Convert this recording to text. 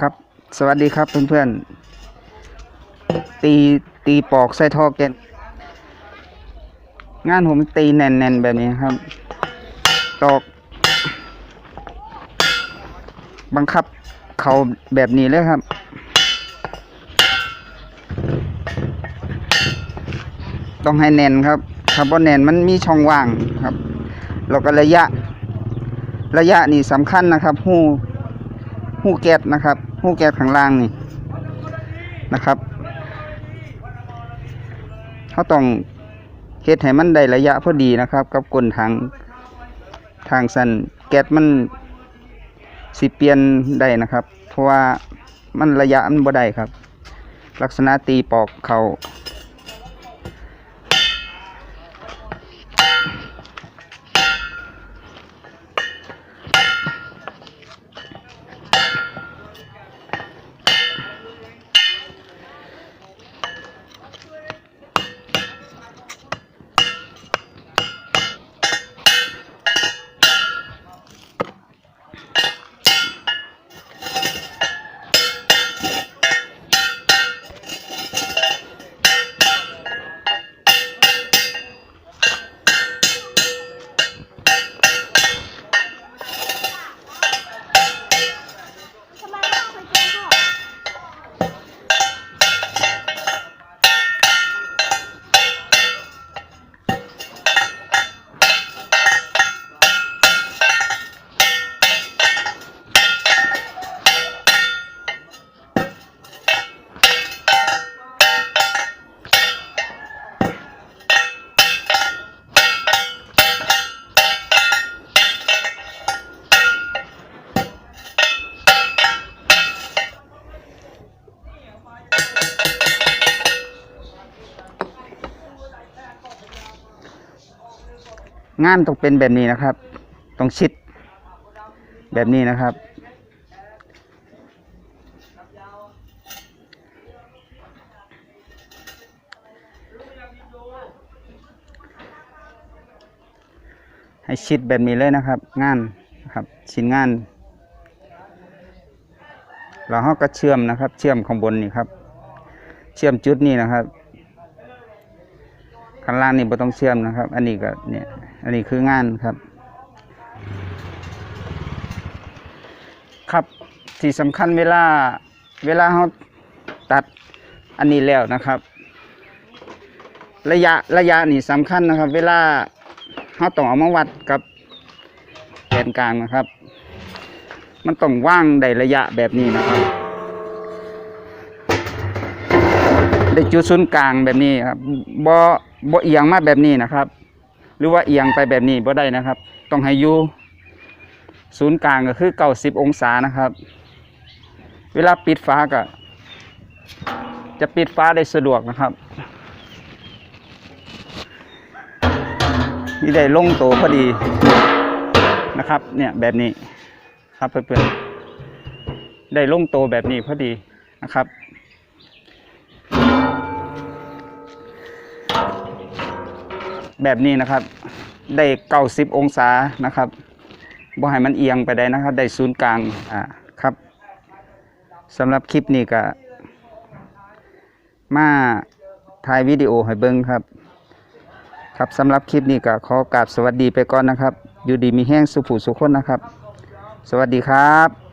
ครับ สวัสดีครับเพื่อนๆ ตีตีปอกใส่ท่อแกนงานผมตีแน่นๆแบบนี้ครับ ตอก บังคับเขาแบบนี้เลยครับ ต้องให้แน่นครับถ้าบ่แน่นมันมีช่องว่างครับแล้วก็ระยะ ระยะนี่สำคัญนะครับหู้ หูแก๊สนะครับหูแก๊สข้างล่างนี่นะครับเขาต้องเฮ็ดให้มันได้ระยะพอดีนะครับ กับก้นทางทางสันแก๊สมันสิเปลี่ยนได้นะครับ เพราะว่ามันระยะมันบ่ได้ครับ ลักษณะตีปอกเขาท งานต้องเป็นแบบนี้นะครับ ต้องชิด แบบนี้นะครับ ให้ชิดแบบนี้เลยนะครับ งานนะครับชิ้นงานเราเขาก็เชื่อมนะครับ เชื่อมข้างบนนี่ครับ เชื่อมจุดนี้นะครับข้างล่างนี่ไม่ต้องเชื่อมนะครับ อันนี้ก็เนี่ย อันนี้คืองานครับ ครับที่สำคัญเวลาเวลาเขาตัดอันนี้แล้วนะครับ ระยะระยะนี่สำคัญนะครับ เวลาเขาต้องเอามาวัดกับแกนกลางนะครับ มันต้องว่างได้ระยะแบบนี้นะครับได้จุดศูนย์กลางแบบนี้ครับบ่บ่เอียงมาแบบนี้นะครับ หรือว่าเอียงไปแบบนี้บ่ได้นะครับ ต้องให้อยู่ศูนย์กลางก็คือเก้าสิบองศานะครับ เวลาปิดฟ้าก็ จะปิดฟ้าได้สะดวกนะครับนี่ได้ลงโตพอดีนะครับ เนี่ยแบบนี้ครับเพื่อนๆได้ลงโตแบบนี้พอดีนะครับ แบบนี้นะครับ ได้เก้าสิบองศานะครับบ่ให้มันเอียงไปได้นะครับ ได้ศูนย์กลางอ่าครับสำหรับคลิปนี้ก็มาถ่ายวิดีโอให้เบิ่งครับ ครับสำหรับคลิปนี้ก็ขอกราบสวัสดีไปก่อนนะครับ อยู่ดีมีแห้งสุขผู้สุขคนนะครับ สวัสดีครับ